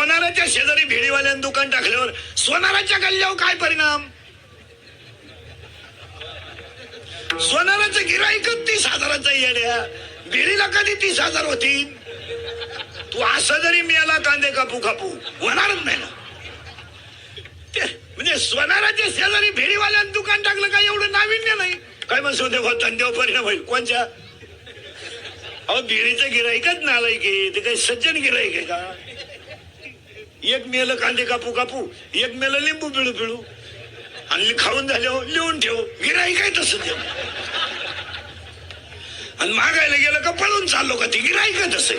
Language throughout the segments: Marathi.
सोनाराच्या शेजारी भिडीवाल्यानं दुकान टाकल्यावर सोनाराच्या गल्ल्यावर काय परिणाम? सोनाराचं गिराईकच तीस हजाराचा येड्या भिडीला कधी तीस हजार होती तू असं जरी मिळाला कांदे कापू कापू होणारच नाही ना. ते म्हणजे सोनाराच्या शेजारी भिडीवाल्यानं दुकान टाकलं काय एवढं नाविन्य नाही? काय म्हणतो देवा धंद्यावर परिणाम होईल. कोणच्या? अहो भिडीचं गिराईकच नालाय की ते काही सज्जन गिराईक आहे का? एक मेलं कांदे कापू कापू एक मेलं लिंबू पिळू पिळू. आणि खाऊन झाल्यावर लिहून ठेव गिराई आहे तसं ते. आणि मागायला गेलं का पळून चाललो का ते गिराई आहे तसं.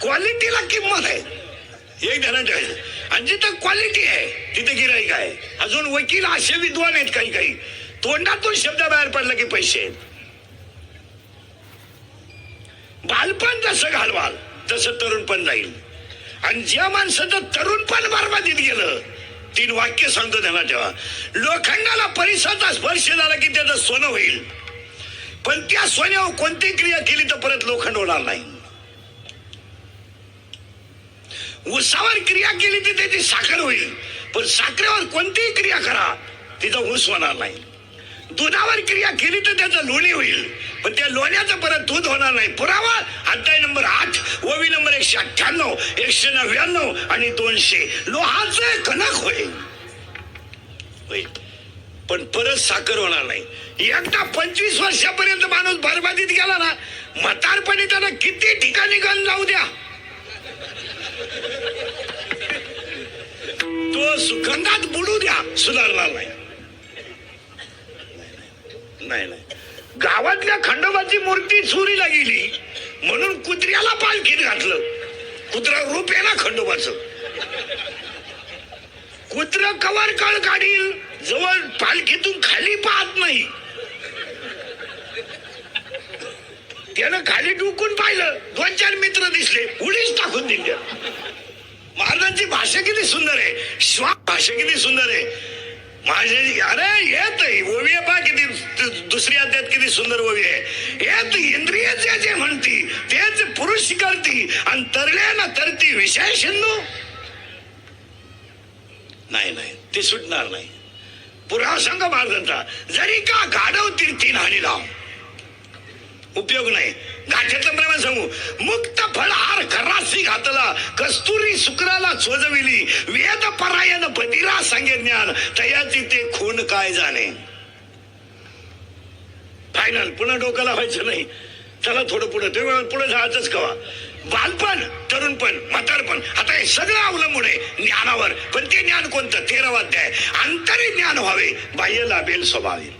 क्वालिटीला किंमत आहे. एक ध्यानात ठेवायचं. आणि जिथं क्वालिटी आहे तिथे गिराई आहे. अजून वकील असे विद्वान आहेत काही काही. तोंडातून शब्द बाहेर पडला की पैसे आहेत. बालपण जसं घालवाल तसं तरुणपण जाईल. आणि ज्या माणसाचं तरुणपण बर्बादीत गेलं तीन वाक्य सांगतो त्यांना ठेवा लोखंडाला परिसराचा स्पर्श झाला की त्याचं सोनं होईल. पण त्या सोन्यावर कोणतीही क्रिया केली तर परत लोखंड होणार नाही. उसावर क्रिया केली तर त्याची साखर होईल पण साखरेवर कोणतीही क्रिया करा तिचा ऊस होणार नाही. दुधावर क्रिया केली तर त्याचं लोणी होईल. पण त्या लोण्याचं परत दूध होणार नाही. पुरावा अध्याय नंबर आठ ओवी नंबर एकशे अठ्ठ्याण्णव एकशे नव्याण्णव आणि दोनशे. लोहाचं कणक होईल. होईल. पण परत साखर होणार नाही. एकदा पंचवीस वर्षापर्यंत माणूस बरबादीत गेला ना म्हातारपणी त्याला किती ठिकाणी गण जाऊ द्या. तो सुगंधात बुडू द्या सुधारणार नाही. नाही. नाही गावातल्या खंडोबाची मूर्ती चोरीला गेली. म्हणून कुत्र्याला पालखीत घातलं. कुत्रा रूप आहे ना खंडोबाच. कुत्र कवर कळ काढील जवळ पालखीतून खाली पाहत नाही. त्यानं खाली डुकून पाहिलं. दोन चार मित्र दिसले. उडीच टाकून दिल्या. महाराजांची भाषा किती सुंदर आहे. श्वास भाषा किती सुंदर आहे. माझे अरे येत ओवी पा किती दुसरी अध्यात किती सुंदर ओवी आहे. येत इंद्रिय जे जे म्हणती तेच पुरुष करती आणि तरल्या ना तरती विषय शिंदू. नाही नाही ते सुटणार नाही. पुरा संघ भारताचा जरी का गाडवतील तीन हानी लाव उपयोग नाही. गाठ्याचं प्रमाण सांगू. मुक्त फळहार खरासी घातला. कस्तुरी शुक्राला चोजविली वेद परायण बदिरा सांगे ज्ञान. तयाची ते खून काय जाणे? फायनल पुन्हा डोक्याला व्हायचं नाही. चला थोडं पुढे. ते पुढे जायचंच कवा. बालपण तरुणपण म्हातारपण. आता हे सगळं अवलंबून आहे ज्ञानावर. पण ते ज्ञान कोणतं? तेरावा अध्याय. अंतरी ज्ञान व्हावे. बाह्य लाभेल स्वभावे.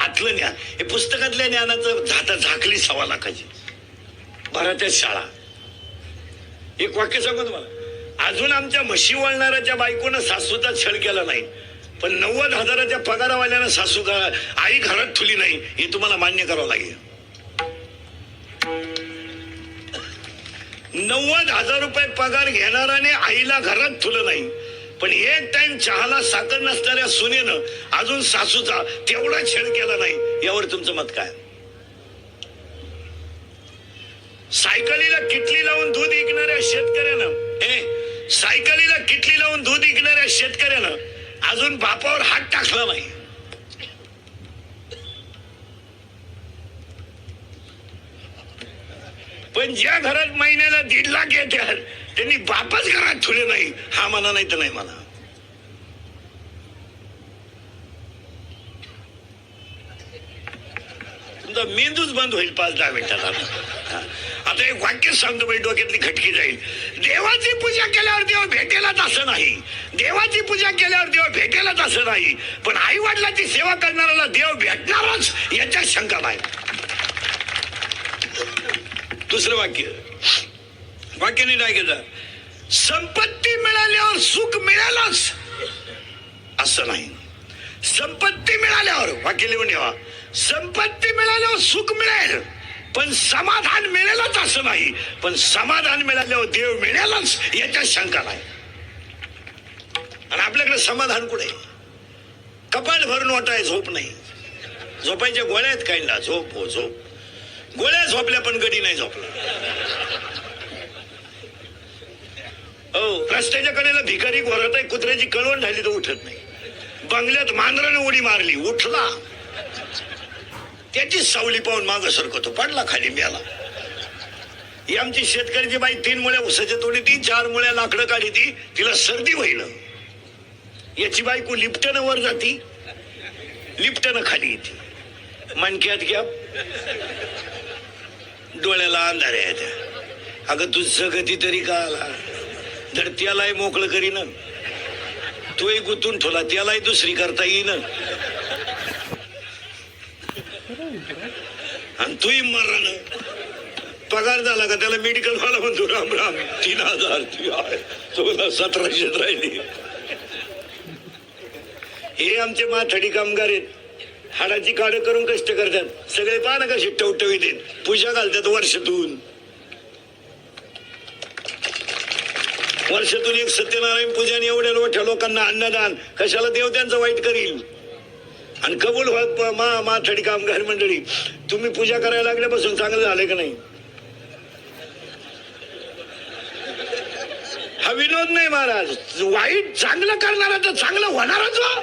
आतलं ज्ञान. हे पुस्तकातल्या ज्ञानाचं झाता झाकली सव्वा लाखाची. भारतात शाळा. एक वाक्य सांगू तुम्हाला. अजून आमच्या म्हशी वळणाऱ्याच्या बायकोनं सासूचा छळ केला नाही. पण नव्वद हजाराच्या पगारावाल्यानं सासू घरा- आई घरात ठुली नाही हे तुम्हाला मान्य करावं लागेल. नव्वद हजार रुपये पगार घेणाराने आईला घरात ठुलं नाही. पण एक टाइम चहाला साखर नसणाऱ्या सुनेनं अजून सासूचा तेवढा छेड केला नाही. यावर तुमचं मत काय? सायकलीला किटली लावून दूध विकणाऱ्या शेतकऱ्यानं हे सायकलीला किटली लावून दूध विकणाऱ्या शेतकऱ्यानं अजून बापावर हात टाकला नाही. पण ज्या घरात महिन्याला दीड लाख येतात त्यांनी बापच घरात ठुले नाही. हा मला नाही तर नाही मला तुमचा मेंदूच बंद होईल पाच दहा मिनिटात आता. आता एक वाक्य सांगतो बाई डोक्यातली खटकी जाईल. देवाची पूजा केल्यावर देव भेटेलच असं नाही. देवाची पूजा केल्यावर देव भेटेलच असं नाही. पण आई वडिलांची सेवा करणाऱ्याला देव भेटणारच याच्यात शंका नाही. दुसरं वाक्य. वाक्य नाही केलं संपत्ती मिळाल्यावर सुख मिळालंच असं नाही. संपत्ती मिळाल्यावर वाक्य लिहून ठेवा. संपत्ती मिळाल्यावर सुख मिळेल. पण समाधान मिळेलच असं नाही. पण समाधान मिळाल्यावर देव मिळेलच याच्यात शंका नाही. आणि आपल्याकडे समाधान कुठे? कपाट भरून वाटाय झोप नाही. झोपायच्या गोळ्या आहेत काही ना. झोप हो झोप. गोळ्या झोपल्या पण गडी नाही झोपला. हो रस्त्याच्या कडेला भिकारी घोरत आहे. कुत्र्याची कळवण झाली तर उठत नाही. बंगल्यात मांजरानं उडी मारली. उठला. त्याचीच सावली पाहून मागं सरकतो. पडला खाली मेला. ही आमची शेतकऱ्याची बाई तीन मुळ्या उसाच्या तोडी ती चार मुळ्या लाकडं काढी ती तिला सर्दी होईल याची बायको लिफ्टनं वर जाती लिफ्टनं खाली येते. मणक्यात घ्या. डोळ्याला अंधार आहे त्या अगं तू जगती तरी का आला? जर त्यालाही मोकळं करीन. तोही गुंतून ठेवला त्यालाही दुसरी करता येईन. आणि तूही मरण पगार झाला का त्याला मेडिकल वाला म्हणतो राम राम तीन हजार ती सतराशे राहिली. हे आमचे माथडी कामगार आहेत. हाडाची काढ करून कष्ट करतात. सगळे पान कसे टवटवी देत पूजा घालतात वर्षातून. वर्षातून एक सत्यनारायण पूजन एवढ्या मोठ्या लोकांना अन्नदान. कशाला देव त्यांचं वाईट करील? आणि कबूल व्हात मा माथडी कामगार मंडळी. तुम्ही पूजा करायला लागल्यापासून चांगलं झालं का नाही? हा विनोद नाही महाराज. वाईट चांगलं करणारा तर चांगलं होणारच हो.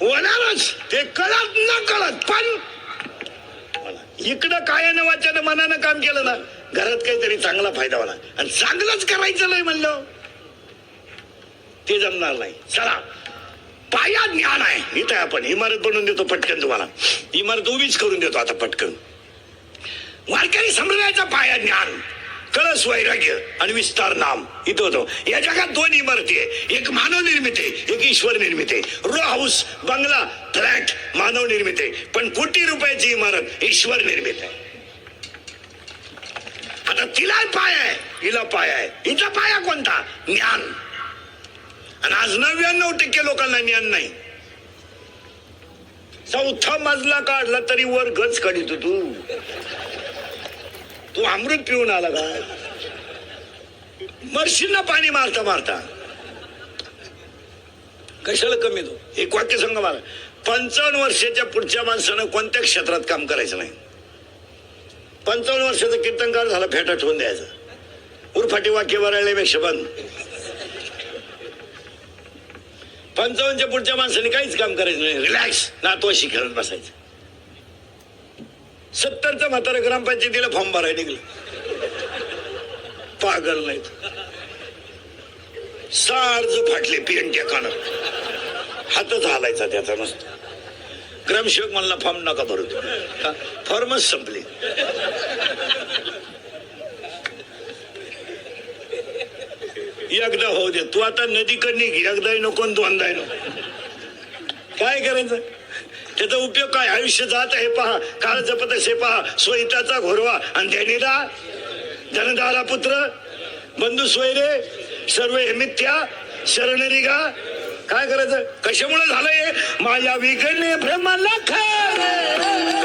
होणारच. ते कळत न कळत पण इकडं काय न वाचन मनानं काम केलं ना घरात काहीतरी चांगला फायदा होणार. आणि चांगलंच करायचं नाही म्हणलं. ते जमणार नाही. चला. पाया ज्ञान आहे. इथं आपण इमारत बनवून देतो पटकन तुम्हाला. इमारत उभीच करून देतो आता पटकन. वारकरी संप्रदायाचा पाया ज्ञान कळस वैराग्य आणि विस्तार नाम इथं होतो. या जगात दोन इमारती आहे. एक मानव निर्मित आहे एक ईश्वर निर्मित. आहे रो हाऊस बंगला फ्लॅट मानव निर्मित. आहे पण कोटी रुपयाची इमारत ईश्वर निर्मित आहे. आता तिला पाय आहे हिला पाय आहे. हिचा पाया कोणता? ज्ञान. आणि आज नव्याण्णव टक्के लोकांना ज्ञान नाही. चौथा मजला काढला तरी वर गच काढितो तू तू अमृत पिऊन आला का मरशील पाणी मारता मारता. कशाला कमी तो? एक वाक्य सांगा मला. पंचावन्न वर्षाच्या पुढच्या माणसानं कोणत्या क्षेत्रात काम करायचं नाही? पंचावन्न वर्षाचा कीर्तनकार झाला फेटा ठेवून द्यायचा. उरफाटी वाक्य वराळल्यापेक्षा बंद. पंचावन्नच्या पुढच्या माणसाने काहीच काम करायचं नाही. रिलॅक्स नातवाशी खेळत बसायचं. सत्तरचा म्हातारा ग्रामपंचायतीला फॉर्म भरायला निघलं. पागल नाही सार्ज फाटले पियन टेकानं हातच हालायचा त्याचा नसतो ग्रामसेवक म्हणला फॉर्म नका भरू फॉर्मच संपले. एकदा होऊ दे. तू आता नदीकडे घे एकदाही नको आणि दोनदाही नको. काय करायचं? त्याचा उपयोग काय? आयुष्य जात आहे पहा. काळ जपत असे पहा. स्वहिताचा घोरवा. आणि ध्यानीला धनदारा पुत्र. बंधू सोयरे सर्व हे मिथ्या. शरण निघा. काय करायचं? कशामुळे झालंय? माझ्या विघडणे भ्रमाला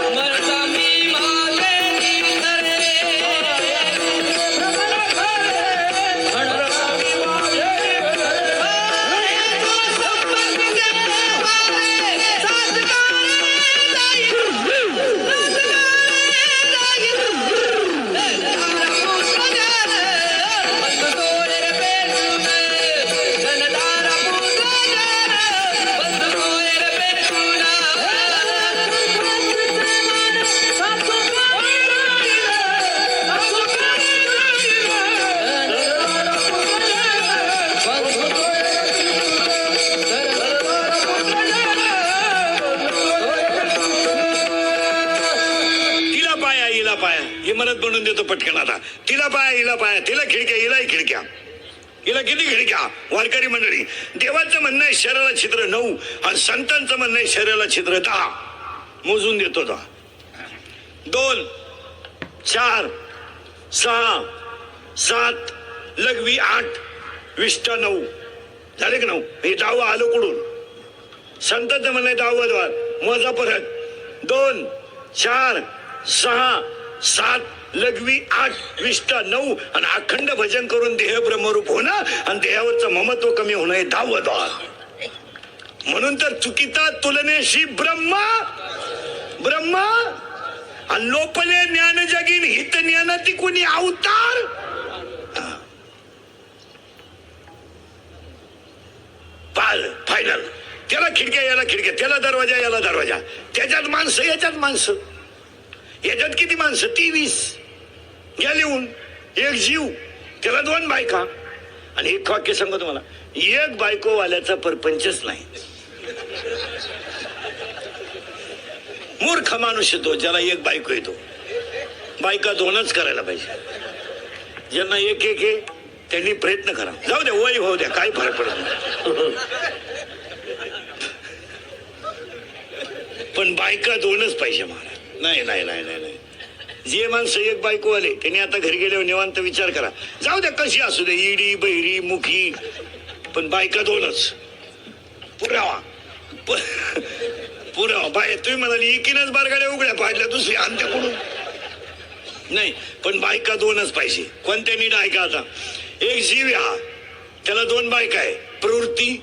मरता तिला पाया हिला तिला खिडक्या हिलाही खिडक्या. हिला किती खिडक्या? वारकरी मंडळी देवाचं म्हणणं आहे शरीराला छिद्र नऊ आणि संतांचं म्हणणं आहे शरीराला छिद्र दहा. मोजून देतो दहा दोन चार सहा सात लघवी आठ विष्टा नऊ. झाले का नऊ? हे दहावं आलं कुडून संतांचं म्हणणं आहे दहावं द्वार. मोजा परत. दोन चार सहा सात लघवी आठ विष्टा नऊ आणि अखंड भजन करून देह ब्रह्मरूप होणं आणि देहावरचं ममत्व कमी होणं हे दहावं म्हणून तर चुकीता तुलनेशी ब्रह्मा ब्रह्मा आणि लोपले ज्ञान जगीन हित ज्ञानाती कोणी अवतार? पाल फायनल त्याला खिडक्या याला खिडक्या त्याला दरवाजा याला दरवाजा. त्याच्यात माणसं याच्यात माणसं. याच्यात किती माणसं? तेवीस. घ्या लिहून एक जीव त्याला दोन बायका. आणि एक वाक्य सांगतो तुम्हाला एक बायकोवाल्याचा परपंचच नाही. मूर्ख माणूस येतो ज्याला एक बायको येतो. बायका दोनच करायला पाहिजे. ज्यांना एक एक आहे त्यांनी प्रयत्न करा. जाऊ द्या वय होऊ द्या काय फरक पडत नाही. पण बायका दोनच पाहिजे मला नाही नाही नाही नाही. जे माणसं एक बायको आले त्यांनी आता घरी गेल्यावर निवांत विचार करा. जाऊ द्या कशी असू दे इडी बहिरी मुखी. पण बायका दोनच. पुरावा. प- पुरावा. बाय तुम्ही म्हणाली एकीनच बारगाड्या उघड्या पाहिल्या दुसरी आमच्याकडून नाही पण बायका दोनच पाहिजे. कोणत्या नीट ऐका आता? एक जीव हा. त्याला दोन बायका आहे. प्रवृत्ती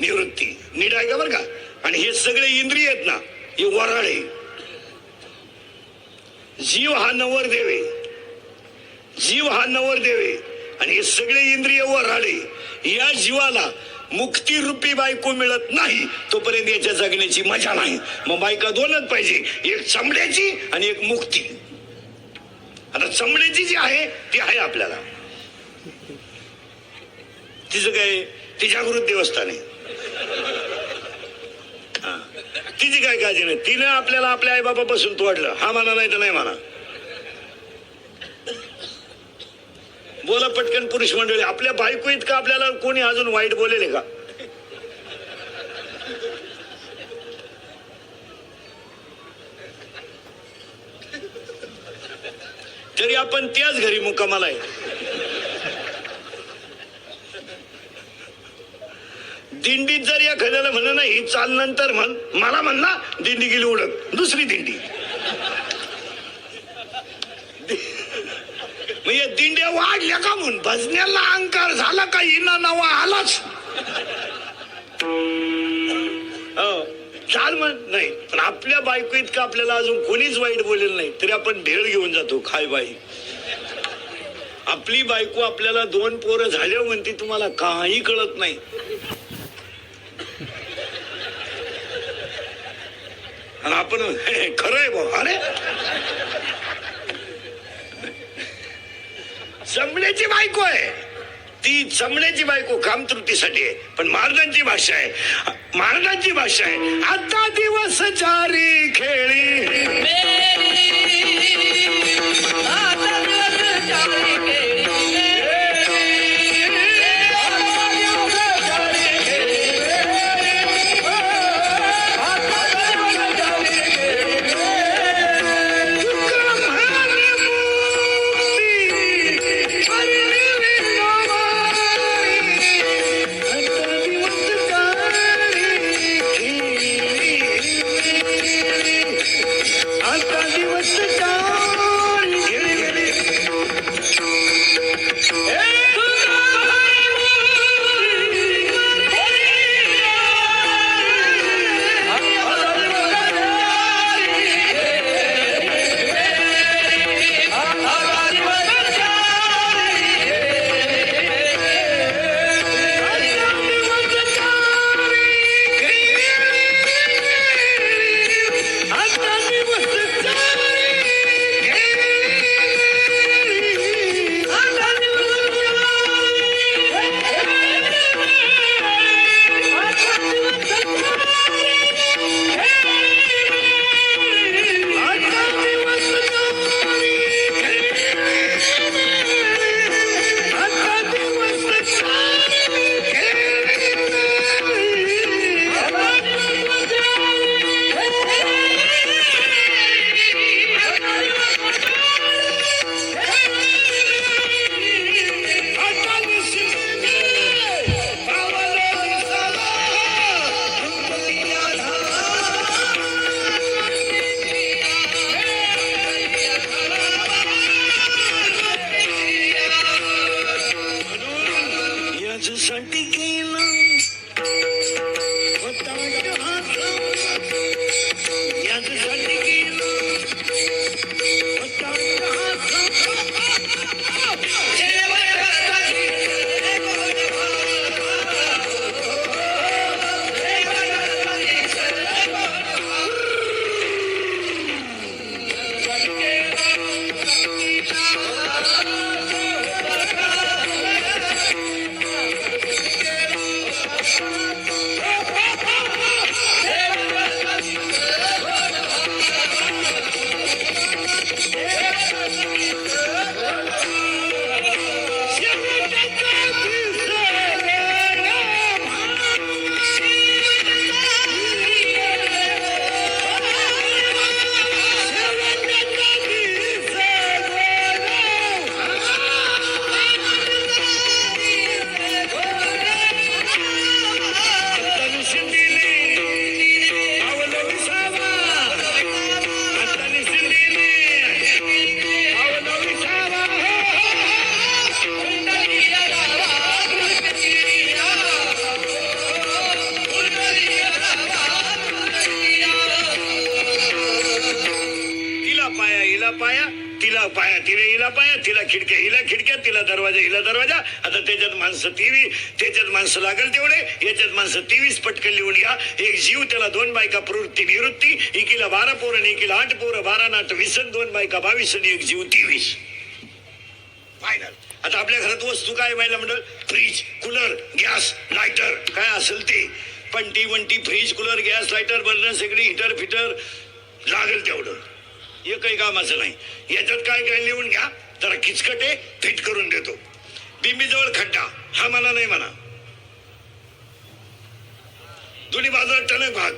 निवृत्ती. नीट ऐका बरं का? आणि हे सगळे इंद्रिय आहेत ना हे वराळे जीव हा नवर देवे. जीव हा नवर देवे. आणि हे सगळे इंद्रिय वराळे या जीवाला मुक्ती रूपी बायको मिळत नाही तोपर्यंत याच्या जगण्याची मजा नाही. मग बायका दोनच पाहिजे एक चमड्याची आणि एक मुक्ती. आता चमड्याची जी आहे ती आहे आपल्याला. तिचं काय ती जागृत देवस्थान आहे. तिची काय काळजी नाही. तिनं आपल्याला आपल्या आई बापापासून तोडलं. हा म्हणा नाही तर नाही म्हणा. बोला पटकन पुरुष मंडळी आपल्या बायको इतकं आपल्याला कोणी अजून वाईट बोलेले का? तरी आपण त्याच घरी मुक्कामाला आहे. दिंडीत जर या खड्याला म्हण नाही चाल नंतर म्हण. मला म्हण ना दिंडी गेली उडत दुसरी दिंडी. म्हणजे या दिंड्या वाढल्या का म्हणून? भजण्याला अहंकार झाला का? इना नवा आलाच. हो. चाल म्हण. नाही. पण आपल्या बायको इतकं आपल्याला अजून कोणीच वाईट बोलेल नाही. तरी आपण ढेळ घेऊन जातो खाय बाई आपली बायको आपल्याला दोन पोरं झाल्या म्हणते तुम्हाला काही कळत नाही. आणि आपण खरं आहे भाऊ अरे. जमण्याची बायको आहे. ती जमण्याची बायको कामतृप्तीसाठी आहे. पण महाराजांची भाषा आहे. महाराजांची भाषा आहे. आता दिवस चारी खेळी. आता दिवस चारी खेळी. पाया तिला हिला पाया तिला खिडक्या हिला खिडक्या तिला दरवाजा हिला दरवाजा. आता त्याच्यात माणसं तेवी त्याच्यात माणसं लागल तेवढे. याच्यात माणसं तेवीस पटकन लिहून घ्या. एक जीव त्याला दोन बायका प्रवृत्ती निवृत्ती. एकीला बारा पोरं आणि एकीला आठ पोरं. बारा नाट वीस दोन बायका बावीस आणि एक जीव तेवीस. फायनल आता आपल्या घरात वस्तू काय महिला मंडळ? फ्रीज कूलर गॅस लायटर काय असेल ते. पंटी वंटी fridge cooler gas lighter burner सगळी हिटर फिटर लागेल तेवढं. एकही कामाचं नाही. याच्यात काय काय लिहून घ्या जरा किचकटे फिट करून देतो. बिंबीजवळ खड्डा हा मला नाही म्हणा. दोन्ही बाजूला टणक भाग.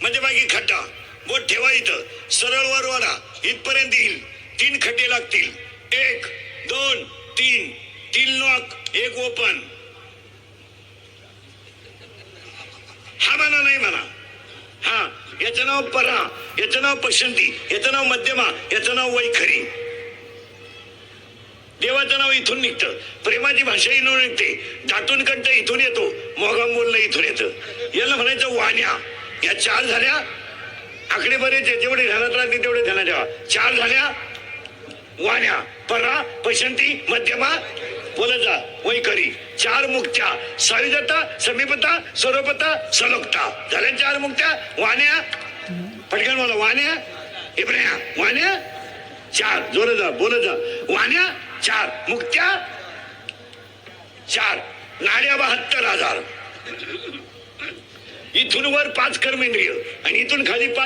म्हणजे बाकी खड्डा बोट ठेवा इथं. सरळ वर वाढा इथपर्यंत येईल. तीन खड्डे लागतील. एक दोन तीन. तीन लॉक एक ओपन हा म्हणा नाही म्हणा. हा याचं नाव परा याचं नाव पसंती याचं नाव मध्यमा याचं नाव वैखरी. देवाचं नाव इथून निघतं. प्रेमाची भाषा इथून निघते. दाटून कंठ इथून येतो. मोगाम बोलणं इथून येतं. याला म्हणायचं वाण्या. या चार झाल्या. आकडे बरेच जेवढे ध्यानात राहते तेवढे ध्यानात ठेवा. चार झाल्या. वाण्या. परा पसंती मध्यमा बोलत जा वैखरी चार मुक्त्या. साविजता समीपता स्वरूपता सलोकता. झाल्या चार मुक्त्या. वाण्या. पटकन बोला वाण्या. इब्रया वाण्या. चार. जोर जा बोल जा. वाण्या चार. मुक्त्या चार. नाड्या बहात्तर हजार. इथून वर पाच कर्मेंद्रिय आणि इथून खाली पाच